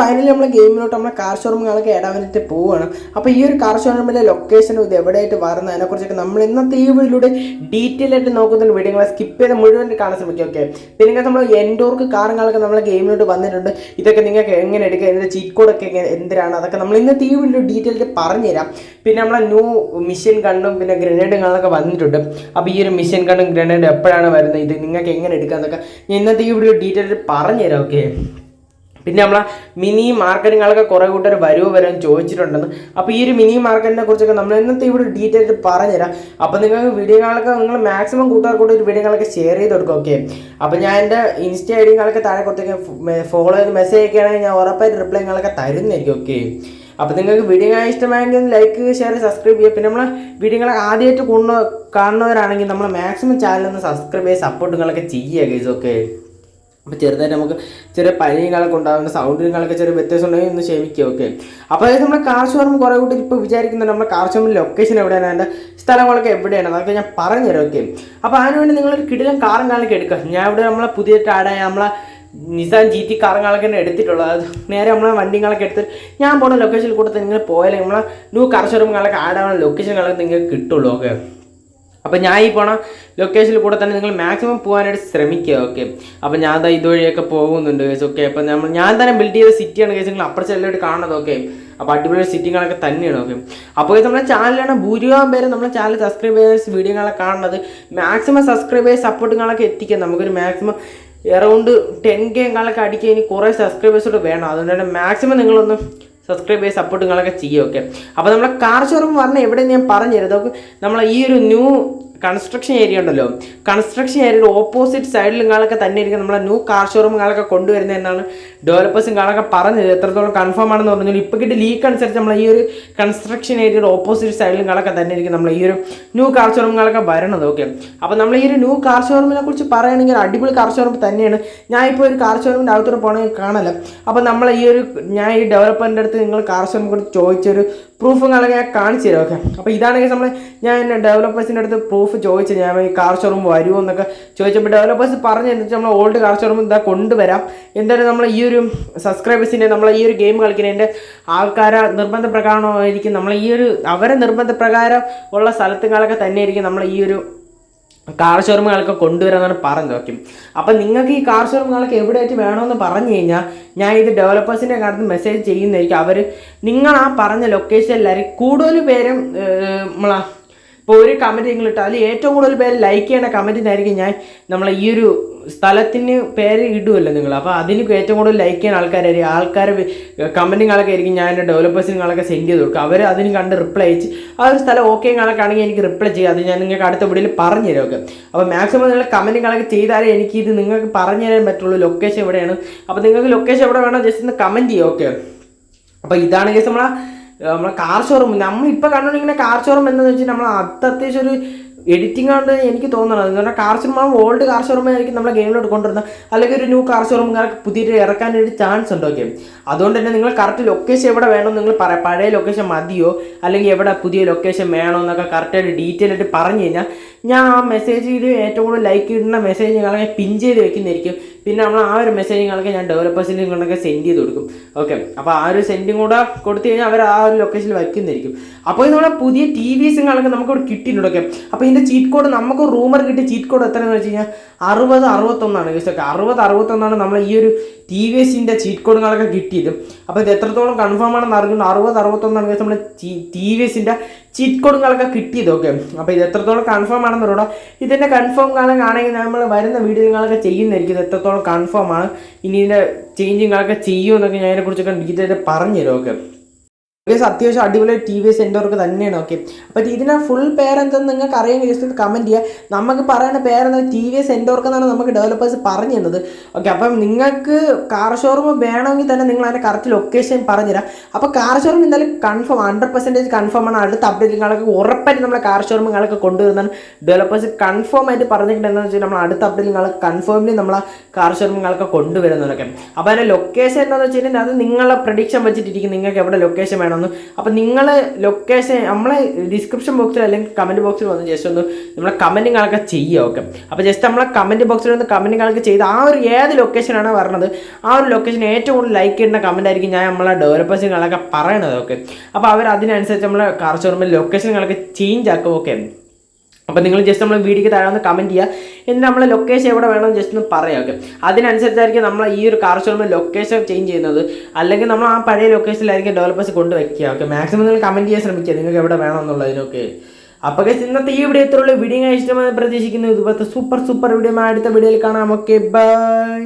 Finally നമ്മൾ ഗെയിമിലോട്ട് നമ്മളെ car ഷോറൂമുകളൊക്കെ ഇടാൻ വേണ്ടിയിട്ട് പോവുകയാണ് അപ്പോൾ ഈ ഒരു കാർ ഷോറൂമിന്റെ ലൊക്കേഷനും ഇത് എവിടെയായിട്ട് വരുന്നത്? അതിനെക്കുറിച്ചൊക്കെ നമ്മൾ ഇന്നത്തെ ഈ വീഡിയോയിലൂടെ ഡീറ്റെയിൽ ആയിട്ട് നോക്കുന്ന വീഡിയോകളെ സ്കിപ്പ് ചെയ്ത് മുഴുവൻ കാണാൻ ശ്രമിക്കും ഓക്കെ പിന്നെ നമ്മൾ എൻഡോർക്ക് കാറുകളൊക്കെ നമ്മളെ ഗെയിമിലോട്ട് വന്നിട്ടുണ്ട്. ഇതൊക്കെ നിങ്ങൾക്ക് എങ്ങനെ എടുക്കുക ഇതിന്റെ ചീറ്റ് കോഡൊക്കെ എന്തിനാണ്? അതൊക്കെ നമ്മൾ ഇന്നത്തെ ഈ വീഡിയോ ഡീറ്റെയിൽ ആയിട്ട് പറഞ്ഞുതരാം. പിന്നെ നമ്മളെ ന്യൂ മിഷൻ ഗണ്ണും പിന്നെ ഗ്രനേഡുകളൊക്കെ വന്നിട്ടുണ്ട്. അപ്പോൾ ഈ ഒരു മിഷൻ ഗണ്ണും ഗ്രനേഡും എപ്പോഴാണ് വരുന്നത്? ഇത് നിങ്ങൾക്ക് എങ്ങനെ എടുക്കുക എന്നൊക്കെ ഇന്നത്തെ ഈ വീഡിയോ ഡീറ്റെയിൽ ആയിട്ട് പറഞ്ഞുതരാം ഓക്കെ പിന്നെ നമ്മളെ മിനി മാർക്കറ്റിങ്ങളൊക്കെ കുറേ കൂട്ടർ വരവ് വരാൻ ചോദിച്ചിട്ടുണ്ടെന്ന്. അപ്പോൾ ഈ ഒരു മിനി മാർക്കറ്റിനെ കുറിച്ചൊക്കെ നമ്മൾ ഇന്നത്തെ ഇവിടെ ഡീറ്റെയിൽ പറഞ്ഞുതരാം. അപ്പോൾ നിങ്ങൾക്ക് വീഡിയോകളൊക്കെ നിങ്ങൾ മാക്സിമം കൂട്ടുകാർക്കൂടെ ഒരു വീഡിയോകളൊക്കെ ഷെയർ ചെയ്ത് കൊടുക്കും ഓക്കെ അപ്പോൾ ഞാൻ എന്റെ ഇൻസ്റ്റ ഐ ഡികളൊക്കെ താഴെ കൊടുത്തേക്ക് ഫോളോ ചെയ്ത് മെസ്സേജ് ഒക്കെയാണെങ്കിൽ ഞാൻ ഉറപ്പായിട്ട് റിപ്ലൈകളൊക്കെ തരുന്നതായിരിക്കും ഓക്കെ അപ്പോൾ നിങ്ങൾക്ക് വീഡിയോ ഇഷ്ടമായെങ്കിൽ ലൈക്ക് ഷെയർ സബ്സ്ക്രൈബ് ചെയ്യുക പിന്നെ നമ്മളെ വീഡിയോകളൊക്കെ ആദ്യമായിട്ട് കാണുന്നവരാണെങ്കിൽ നമ്മൾ മാക്സിമം ചാനലൊന്ന് സബ്സ്ക്രൈബ് ചെയ്ത് സപ്പോർട്ടുകളൊക്കെ ചെയ്യുക ഗൈസ് ഓക്കെ അപ്പോൾ ചെറുതായിട്ട് നമുക്ക് ചെറിയ പനികളൊക്കെ ഉണ്ടാകുന്ന സൗണ്ടുകളൊക്കെ ചെറിയ വ്യത്യാസം ഉണ്ടെങ്കിൽ ഒന്ന് ക്ഷമിക്കുക ഓക്കെ അപ്പോൾ അതായത് നമ്മുടെ കാർ ഷോറൂം കുറേ കൂട്ടി ഇപ്പോൾ വിചാരിക്കുന്നുണ്ട് നമ്മുടെ കാർ ഷോറൂമിന്റെ ലൊക്കേഷൻ എവിടെയാണ് അതിന്റെ സ്ഥലങ്ങളൊക്കെ എവിടെയാണ് അതൊക്കെ ഞാൻ പറഞ്ഞുതരാം ഓക്കെ അപ്പോൾ അതിനുവേണ്ടി നിങ്ങളൊരു കിടിലം കാറും കാലൊക്കെ എടുക്കുക. ഞാൻ ഇവിടെ നമ്മളെ പുതിയ ടാഡായ നമ്മളെ നിസാൻ ജി ടി കാറുകളൊക്കെ എടുത്തിട്ടുള്ളത്. അത് നേരെ നമ്മളെ വണ്ടികളൊക്കെ എടുത്ത് ഞാൻ പോകുന്ന ലൊക്കേഷനിൽ കൂടെ നിങ്ങൾ പോയാലേ നമ്മളെ ന്യൂ കാർ ഷോറൂമുകളൊക്കെ ആഡ് ആവുന്ന ലൊക്കേഷനുകളൊക്കെ നിങ്ങൾക്ക് കിട്ടുള്ളൂ ഓക്കെ അപ്പോൾ ഞാൻ ഈ പോണ ലൊക്കേഷനിൽ കൂടെ തന്നെ നിങ്ങൾ മാക്സിമം പോകാനായിട്ട് ശ്രമിക്കുക ഓക്കെ അപ്പോൾ ഞാൻ ദാ ഇതുവഴിയൊക്കെ പോകുന്നുണ്ട് കേസ് ഓക്കെ അപ്പോൾ നമ്മൾ ഞാൻ തന്നെ ബിൽഡ് ചെയ്ത സിറ്റിയാണ് കേസ് നിങ്ങൾ അപ്പുറത്തെ എല്ലായിട്ട് കാണുന്നത് ഓക്കെ അപ്പോൾ അടിപൊളി സിറ്റികളൊക്കെ തന്നെയാണ് ഓക്കെ അപ്പോൾ ഇത് നമ്മുടെ ചാനലാണ് ഭൂരിഭാഗം പേര് നമ്മുടെ ചാനൽ സബ്സ്ക്രൈബേഴ്സ് വീഡിയോകളൊക്കെ കാണുന്നത്. മാക്സിമം സബ്സ്ക്രൈബേഴ്സ് സപ്പോർട്ടുകളൊക്കെ എത്തിക്കാം. നമുക്കൊരു മാക്സിമം എറൗണ്ട് ടെൻ കെ കാലൊക്കെ അടിക്കുക ഇനി കുറേ സബ്സ്ക്രൈബേഴ്സോട് വേണം. അതുകൊണ്ട് തന്നെ മാക്സിമം നിങ്ങളൊന്ന് സബ്സ്ക്രൈബ് ചെയ്ത് സപ്പോർട്ടുകളൊക്കെ നിങ്ങളൊക്കെ ഓക്കെ അപ്പോൾ നമ്മളെ കാർ ഷോറൂം പറഞ്ഞ എവിടെ ഞാൻ പറഞ്ഞു തരുന്നത് നമ്മളെ ഈ ഒരു ന്യൂ കൺസ്ട്രക്ഷൻ ഏരിയ ഉണ്ടല്ലോ. കൺസ്ട്രക്ഷൻ ഏരിയയുടെ ഓപ്പോസിറ്റ് സൈഡിൽ നിങ്ങളൊക്കെ തന്നെ ഇരിക്കും നമ്മളെ ന്യൂ കാർ ഷോറൂം ഷോറൂമുകളൊക്കെ കൊണ്ടുവരുന്നത് എന്നാണ് ഡെവലപ്പേഴ്സും കാണൊക്കെ പറഞ്ഞത്. എത്രത്തോളം കൺഫേം ആണെന്ന് പറഞ്ഞാൽ ഇപ്പോൾ കിട്ടിയ ലീക്ക് അനുസരിച്ച് നമ്മൾ ഈ ഒരു കൺസ്ട്രക്ഷൻ ഏരിയയുടെ ഓപ്പോസിറ്റ് സൈഡിൽ നിങ്ങളൊക്കെ തന്നെ ഇരിക്കും നമ്മൾ ഈ ഒരു ന്യൂ കാർ ഷോറൂമുകളൊക്കെ വരണത്. ഓക്കെ അപ്പോൾ നമ്മൾ ഈ ഒരു ന്യൂ കാർ ഷോറൂമിനെ കുറിച്ച് പറയുകയാണെങ്കിൽ അടിപൊളി കാർ ഷോറൂം തന്നെയാണ്. ഞാൻ ഇപ്പോൾ ഒരു കാർ ഷോറൂമിന്റെ അകത്തോട്ട് പോകണമെങ്കിൽ കാണല അപ്പോൾ നമ്മൾ ഈ ഒരു ഞാൻ ഈ ഡെവലപ്പറിന്റെ അടുത്ത് നിങ്ങൾ കാർ ഷോറൂമിനെ കുറിച്ച് ചോദിച്ചൊരു പ്രൂഫുകളൊക്കെ ഞാൻ കാണിച്ചു തരാം. ഓക്കെ അപ്പോൾ ഇതാണെങ്കിൽ നമ്മൾ ഞാൻ ഡെവലപ്പേഴ്സിന്റെ അടുത്ത് പ്രൂഫ് ചോദിച്ചു ഞാൻ ഈ കാർ ഷോറൂം വരുമോ എന്നൊക്കെ ചോദിച്ചപ്പോൾ ഡെവലപ്പേഴ്സ് പറഞ്ഞു എന്നിട്ട് നമ്മൾ ഓൾഡ് കാർ ഷോറൂം ഇതാ കൊണ്ടുവരാം. എന്തായാലും നമ്മൾ ഈ ഒരു സബ്സ്ക്രൈബേഴ്സിന്റെ നമ്മൾ ഈ ഒരു ഗെയിം കളിക്കുന്നതിന്റെ ആൾക്കാരെ നിർബന്ധ പ്രകാരമായിരിക്കും നമ്മൾ ഈ ഒരു അവരെ നിർബന്ധ പ്രകാരം ഉള്ള സ്ഥലത്തുകളൊക്കെ തന്നെയായിരിക്കും നമ്മൾ ഈ ഒരു കാർ ഷോറൂമുകളൊക്കെ കൊണ്ടുവരാമെന്നാണ് പറഞ്ഞത് ഓക്കെ. അപ്പം നിങ്ങൾക്ക് ഈ കാർ ഷോറൂമുകളൊക്കെ എവിടെയായിട്ട് വേണമെന്ന് പറഞ്ഞു കഴിഞ്ഞാൽ ഞാൻ ഇത് ഡെവലപ്പേഴ്സിന്റെ കാര്യത്തിൽ മെസ്സേജ് ചെയ്യുന്നതായിരിക്കും. അവർ നിങ്ങൾ ആ പറഞ്ഞ ലൊക്കേഷനിലായിരിക്കും കൂടുതൽ പേരും നമ്മളാ ഇപ്പോൾ ഒരു കമന്റ് നിങ്ങൾ ഇട്ടാൽ അതിൽ ഏറ്റവും കൂടുതൽ പേര് ലൈക്ക് ചെയ്യണ കമന്റിനായിരിക്കും ഞാൻ നമ്മളെ ഈ ഒരു സ്ഥലത്തിന് പേര് ഇടുമല്ലോ നിങ്ങൾ. അപ്പോൾ അതിന് ഏറ്റവും കൂടുതൽ ലൈക്ക് ചെയ്യുന്ന ആൾക്കാരായിരിക്കും. ആൾക്കാർ കമന്റുകളൊക്കെ ആയിരിക്കും ഞാൻ ഡെവലപ്പേഴ്സിനുകളൊക്കെ സെൻഡ് ചെയ്ത് കൊടുക്കും അവർ അതിന് കണ്ട് റിപ്ലൈ അയച്ച് ആ ഒരു സ്ഥലം ഓക്കെ ആണെങ്കിൽ എനിക്ക് റിപ്ലൈ ചെയ്യാം. അത് ഞാൻ നിങ്ങൾക്ക് അടുത്ത വീഡിയോയിൽ പറഞ്ഞു തരുമൊക്കെ അപ്പോൾ മാക്സിമം നിങ്ങൾ കമന്റുകളൊക്കെ ചെയ്താലേ എനിക്ക് ഇത് നിങ്ങൾക്ക് പറഞ്ഞു തരാൻ പറ്റുള്ളൂ. ലൊക്കേഷൻ എവിടെയാണ്? അപ്പോൾ നിങ്ങൾക്ക് ലൊക്കേഷൻ എവിടെ വേണോ ജസ്റ്റ് ഒന്ന് കമന്റ് ചെയ്യുക ഓക്കെ അപ്പോൾ ഇതാണ് ജസ്റ്റ് നമ്മളെ നമ്മളെ കാർ ഷോറൂം നമ്മളിപ്പോൾ കണ്ടുകൊണ്ടിരിക്കുന്ന കാർ ഷോറൂം എന്താണെന്ന് വെച്ചാൽ നമ്മൾ അത് അത്യാവശ്യം ഒരു എഡിറ്റിംഗ് ആണ് എനിക്ക് തോന്നുന്നത് എന്ന് പറഞ്ഞാൽ car showroom old car showroom ആയിരിക്കും നമ്മളെ ഗെയിമിലോട്ട് കൊണ്ടുവരുന്നത്. അല്ലെങ്കിൽ ഒരു ന്യൂ കാർ ഷോറൂം പുതിയ ഇറക്കാൻ ഒരു ചാൻസ് ഉണ്ടോ ഓക്കെ അതുകൊണ്ട് തന്നെ നിങ്ങൾ കറക്റ്റ് ലൊക്കേഷൻ എവിടെ വേണമെന്ന് നിങ്ങൾ പറയാം പഴയ ലൊക്കേഷൻ മതിയോ? അല്ലെങ്കിൽ എവിടെ പുതിയ ലൊക്കേഷൻ വേണോ എന്നൊക്കെ കറക്റ്റായിട്ട് ഡീറ്റെയിൽ ആയിട്ട് പറഞ്ഞു കഴിഞ്ഞാൽ ഞാൻ ആ മെസ്സേജിൽ ഏറ്റവും കൂടുതൽ ലൈക്ക് ഇടുന്ന മെസ്സേജ് മെസ്സേജുകളൊക്കെ പിൻ ചെയ്ത് വെക്കുന്നതായിരിക്കും. പിന്നെ നമ്മൾ ആ ഒരു മെസ്സേജുകളൊക്കെ ഞാൻ ഡെവലപ്പേഴ്സിന്റെ കൊണ്ടൊക്കെ സെൻഡ് ചെയ്ത് കൊടുക്കും. ഓക്കെ അപ്പോൾ ആ ഒരു സെൻഡും കൂടെ കൊടുത്തു കഴിഞ്ഞാൽ അവർ ആ ഒരു ലൊക്കേഷനിൽ വയ്ക്കുന്നതായിരിക്കും അപ്പോൾ ഇത് നമ്മളെ പുതിയ ടി വിസുകളൊക്കെ നമുക്ക് ഇവിടെ കിട്ടിയിട്ടുണ്ട് ഓക്കെ അപ്പോൾ ഇതിന്റെ ചീറ്റ് കോഡ് നമുക്ക് റൂമർ കിട്ടിയ ചീറ്റ് കോഡ് എത്രയെന്ന് വെച്ച് കഴിഞ്ഞാൽ അറുപത് അറുപത്തൊന്നാണ് ഓക്കെ അറുപത് അറുപത്തൊന്നാണ് നമ്മൾ ഈ ഒരു ടി വി എസിന്റെ ചീറ്റ് കോഡുകളൊക്കെ കിട്ടിയത്. അപ്പോൾ ഇത് എത്രത്തോളം കൺഫേം ആണെന്ന് അറിഞ്ഞു അറുപത് അറുപത്തൊന്നാണ് കേസ് നമ്മുടെ ടി വി എസിന്റെ ചീറ്റ് കോഡുകളൊക്കെ കിട്ടിയത് ഓക്കെ അപ്പോൾ ഇത് എത്രത്തോളം കൺഫേം ആണെന്ന് പറയണം ഇതിന്റെ കൺഫേം കാണാൻ ആണെങ്കിൽ നമ്മൾ വരുന്ന വീഡിയോകളൊക്കെ ചെയ്യുന്നതായിരിക്കും ഇത് എത്രത്തോളം കൺഫേം ആണ്. ഇനി ഇതിന്റെ ചേഞ്ചിങ്ങളൊക്കെ ചെയ്യുമെന്നൊക്കെ ഞാൻ അതിനെക്കുറിച്ചൊക്കെ ഡീറ്റെയിൽ പറഞ്ഞുതരും ഓക്കെ ഗൈസ് അത്യാവശ്യം അടിപൊളി ടി വി എസ് എന്റെ തന്നെയാണ് ഓക്കെ അപ്പോൾ ഇതിന്റെ ഫുൾ പേരെന്തെന്ന് നിങ്ങൾക്ക് അറിയാൻ ജസ്റ്റ് കമന്റ് ചെയ്യുക നമുക്ക് പറയുന്ന പേരെന്താ ടി വി എസ് എന്റെ എന്നാണ് നമുക്ക് ഡെവലപ്പേഴ്സ് പറഞ്ഞു തന്നത്. ഓക്കെ അപ്പം നിങ്ങൾക്ക് കാർ ഷോറൂം വേണമെങ്കിൽ തന്നെ നിങ്ങൾ അതിന്റെ കറക്റ്റ് ലൊക്കേഷൻ പറഞ്ഞുതരാം. അപ്പോൾ കാർ ഷോറൂം എന്തായാലും കൺഫേം ഹൺഡ്രഡ് പെർസെന്റേജ് കൺഫേം ആണ്. അടുത്ത അപ്ഡേറ്റ് നിങ്ങൾക്ക് ഉറപ്പായിട്ട് നമ്മളെ കാർ ഷോറൂം നിങ്ങൾക്ക് കൊണ്ടുവരുന്നതാണ്. ഡെവലപ്പേഴ്സ് കൺഫേം ആയിട്ട് പറഞ്ഞിട്ടുണ്ടെന്ന് വെച്ചാൽ നമ്മൾ അടുത്ത അപ്ഡേറ്റ് നിങ്ങൾക്ക് കൺഫേംലി നമ്മളെ കാർ ഷോറൂം നിങ്ങൾക്ക് കൊണ്ടുവരുന്നതൊക്കെ അപ്പോൾ അതിന്റെ ലൊക്കേഷൻ എന്താണെന്ന് വെച്ച് കഴിഞ്ഞാൽ അത് നിങ്ങളെ പ്രഡിക്ഷൻ വെച്ചിട്ടിരിക്കും. നിങ്ങൾക്ക് എവിടെ ലൊക്കേഷൻ വേണം വേണമെന്ന് അപ്പോൾ നിങ്ങൾ ലൊക്കേഷൻ നമ്മളെ ഡിസ്ക്രിപ്ഷൻ ബോക്സിൽ അല്ലെങ്കിൽ കമന്റ് ബോക്സിൽ വന്ന് ജസ്റ്റ് ഒന്ന് നമ്മളെ കമന്റുകളൊക്കെ ചെയ്യുക ഓക്കെ അപ്പോൾ ജസ്റ്റ് നമ്മളെ കമന്റ് ബോക്സിൽ വന്ന് കണക്ക് ചെയ്ത് ആ ഒരു ഏത് ലൊക്കേഷനാണ് പറഞ്ഞത് ആ ഒരു ലൊക്കേഷൻ ഏറ്റവും കൂടുതൽ ലൈക്ക് ചെയ്യുന്ന കമന്റ് ആയിരിക്കും ഞാൻ നമ്മളെ ഡെവലപ്പേഴ്സിനൊക്കെ പറയണത് ഓക്കെ അപ്പോൾ അവർ അതിനനുസരിച്ച് നമ്മളെ കാർച്ചോർമ്മ ലൊക്കേഷൻ ലൊക്കേഷനുകളൊക്കെ ചേഞ്ച് ആക്കും ഓക്കെ അപ്പോൾ നിങ്ങൾ ജസ്റ്റ് നമ്മൾ വീഡിയോക്ക് താഴെ ഒന്ന് കമന്റ് ചെയ്യുക എന്നിട്ട് നമ്മളെ ലൊക്കേഷൻ എവിടെ വേണമെന്ന് ജസ്റ്റ് ഒന്ന് പറയാം ഓക്കെ അതിനനുസരിച്ചായിരിക്കും നമ്മൾ ഈ ഒരു കാർ ഷോറൂമിൽ ലൊക്കേഷൻ ചേഞ്ച് ചെയ്യുന്നത്. അല്ലെങ്കിൽ നമ്മൾ ആ പഴയ ലൊക്കേഷനിലായിരിക്കും ഡെവലപ്പേഴ്സ് കൊണ്ടുവയ്ക്കുക ഓക്കെ മാക്സിമം നിങ്ങൾ കമന്റ് ചെയ്യാൻ ശ്രമിക്കുക നിങ്ങൾക്ക് എവിടെ വേണമെന്നുള്ളതിനൊക്കെ അപ്പോൾ ഗസ് ഇന്നത്തെ ഈ വീഡിയോ ഇത്രയുള്ള വീഡിയോ ഇഷ്ടമെന്ന് പ്രതീക്ഷിക്കുന്നു. ഇതുപോലത്തെ സൂപ്പർ സൂപ്പർ വീഡിയോ അടുത്ത വീഡിയോയിൽ കാണാം. Okay bye